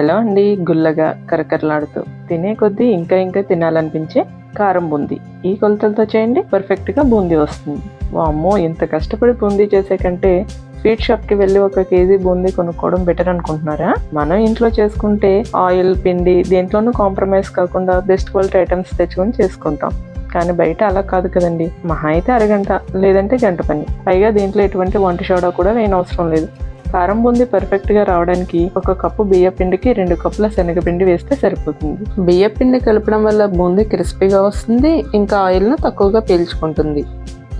Hello అండి గుల్లగా కరకరలాడుతూ. తినే కొద్దీ ఇంకా ఇంకా తినాలనిపించే కారం బూందీ. ఈ కొలతలతో చేయండి పర్ఫెక్ట్గా బూందీ వస్తుంది. వామ్మో ఇంత కష్టపడి బూందీ చేసే కంటే స్వీట్ షాప్కి వెళ్ళి ఒక కేజీ బూందీ కొనుక్కోవడం బెటర్ అనుకుంటున్నారా? మనం ఇంట్లో చేసుకుంటే ఆయిల్ పిండి దేంట్లోనూ కాంప్రమైజ్ కాకుండా బెస్ట్ క్వాలిటీ ఐటమ్స్ తెచ్చుకొని చేసుకుంటాం. కానీ బయట అలా కాదు కదండి. మహా అయితే అరగంట లేదంటే గంట పని. పైగా దీంట్లో ఎటువంటి వంట సోడా కూడా వేయనవసరం లేదు. కారం బూందీ పర్ఫెక్ట్గా రావడానికి ఒక కప్పు బియ్య పిండికి రెండు కప్పుల శనగపిండి వేస్తే సరిపోతుంది. బియ్య పిండి కలపడం వల్ల బూందీ క్రిస్పీగా వస్తుంది ఇంకా ఆయిల్ను తక్కువగా పీల్చుకుంటుంది.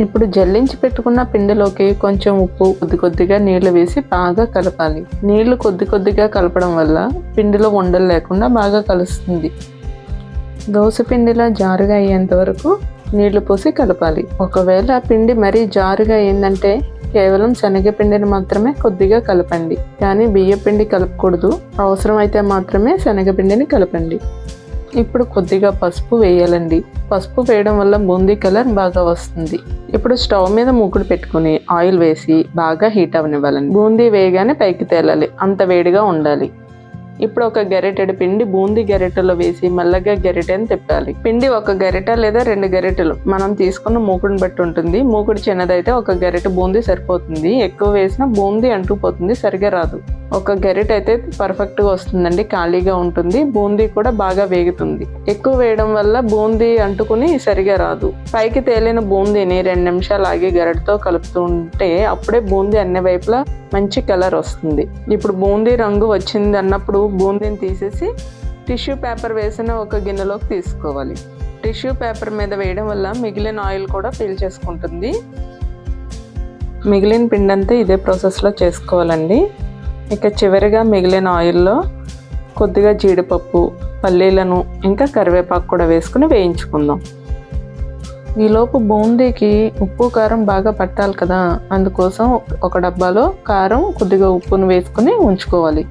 ఇప్పుడు జల్లించి పెట్టుకున్న పిండిలోకి కొంచెం ఉప్పు కొద్ది కొద్దిగా నీళ్ళు వేసి బాగా కలపాలి. నీళ్ళు కొద్ది కొద్దిగా కలపడం వల్ల పిండిలో ఉండలు లేకుండా బాగా కలుస్తుంది. దోశ పిండిలా జారుగా అయ్యేంత వరకు నీళ్ళు పోసి కలపాలి. ఒకవేళ పిండి మరీ జారుగా అయిందంటే కేవలం శనగపిండిని మాత్రమే కొద్దిగా కలపండి. కానీ బియ్యపిండి కలపకూడదు. అవసరమైతే మాత్రమే శనగపిండిని కలపండి. ఇప్పుడు కొద్దిగా పసుపు వేయాలండి. పసుపు వేయడం వల్ల బూందీ కలర్ బాగా వస్తుంది. ఇప్పుడు స్టవ్ మీద మూకుడు పెట్టుకుని ఆయిల్ వేసి బాగా హీట్ అవనివ్వాలండి బూందీ వేయగానే పైకి తేలాలి. అంత వేడిగా ఉండాలి. ఇప్పుడు ఒక గరిటెడు పిండి బూందీ గరిటెలో వేసి మెల్లగా గరిటెని తిప్పాలి. పిండి ఒక గరిట లేదా రెండు గరిటెలు. మనం తీసుకున్న మూకుడిని బట్టి ఉంటుంది. మూకుడు చిన్నదైతే ఒక గరిట బూందీ సరిపోతుంది. ఎక్కువ వేసినా బూందీ అంటుకుపోతుంది సరిగా రాదు. ఒక గరిట అయితే పర్ఫెక్ట్గా వస్తుందండి ఖాళీగా ఉంటుంది. బూందీ కూడా బాగా వేగుతుంది. ఎక్కువ వేయడం వల్ల బూందీ అంటుకుని సరిగా రాదు. పైకి తేలిన బూందీని రెండు నిమిషాలు ఆగి గరిటతో కలుపుతుంటే అప్పుడే బూందీ అన్ని వైపులా మంచి కలర్ వస్తుంది. ఇప్పుడు బూందీ రంగు వచ్చింది అన్నప్పుడు బూందీని తీసేసి టిష్యూ పేపర్ వేసిన ఒక గిన్నెలోకి తీసుకోవాలి. టిష్యూ పేపర్ మీద వేయడం వల్ల మిగిలిన ఆయిల్ కూడా పీల్చేసుకుంటుంది మిగిలిన పిండంతా ఇదే ప్రాసెస్లో చేసుకోవాలండి. ఇక చివరిగా మిగిలిన ఆయిల్లో కొద్దిగా జీడిపప్పు పల్లీలను ఇంకా కరివేపాకు కూడా వేసుకుని వేయించుకుందాం. ఈలోపు బూందీకి ఉప్పు కారం బాగా పట్టాలి కదా అందుకోసం ఒక డబ్బాలో కారం కొద్దిగా ఉప్పును వేసుకుని ఉంచుకోవాలి.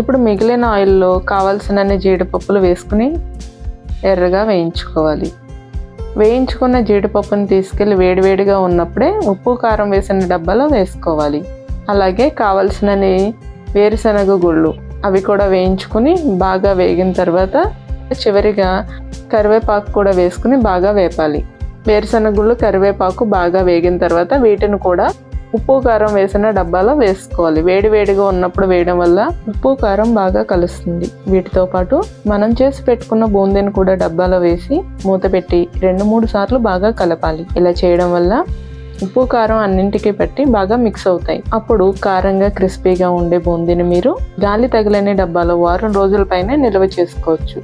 ఇప్పుడు మిగిలిన ఆయిల్లో కావాల్సినన్ని జీడిపప్పులు వేసుకుని ఎర్రగా వేయించుకోవాలి. వేయించుకున్న జీడిపప్పుని తీసుకెళ్ళి వేడివేడిగా ఉన్నప్పుడే ఉప్పు కారం వేసిన డబ్బాలో వేసుకోవాలి. అలాగే కావలసినని వేరుశనగ గుళ్ళు అవి కూడా వేయించుకుని బాగా వేగిన తర్వాత చివరిగా కరివేపాకు కూడా వేసుకుని బాగా వేపాలి. వేరుశనగ గుళ్ళు కరివేపాకు బాగా వేగిన తర్వాత వీటిని కూడా ఉప్పు కారం వేసిన డబ్బాలో వేసుకోవాలి. వేడి వేడిగా ఉన్నప్పుడు వేయడం వల్ల ఉప్పు కారం బాగా కలుస్తుంది. వీటితో పాటు మనం చేసి పెట్టుకున్న బూందీని కూడా డబ్బాలో వేసి మూత పెట్టి రెండు మూడు సార్లు బాగా కలపాలి. ఇలా చేయడం వల్ల ఉప్పు కారం అన్నింటికి పెట్టి బాగా మిక్స్ అవుతాయి. అప్పుడు కారంగా క్రిస్పీగా ఉండే బూందీని మీరు గాలి తగిలని డబ్బాలో వారం రోజుల పైన నిల్వ చేసుకోవచ్చు.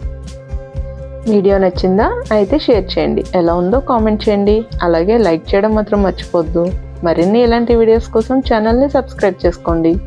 వీడియో నచ్చిందా? అయితే షేర్ చేయండి. ఎలా ఉందో కామెంట్ చేయండి. అలాగే లైక్ చేయడం మాత్రం మర్చిపోద్దు. మరిన్ని ఇలాంటి వీడియోస్ కోసం ఛానల్ని సబ్స్క్రైబ్ చేసుకోండి.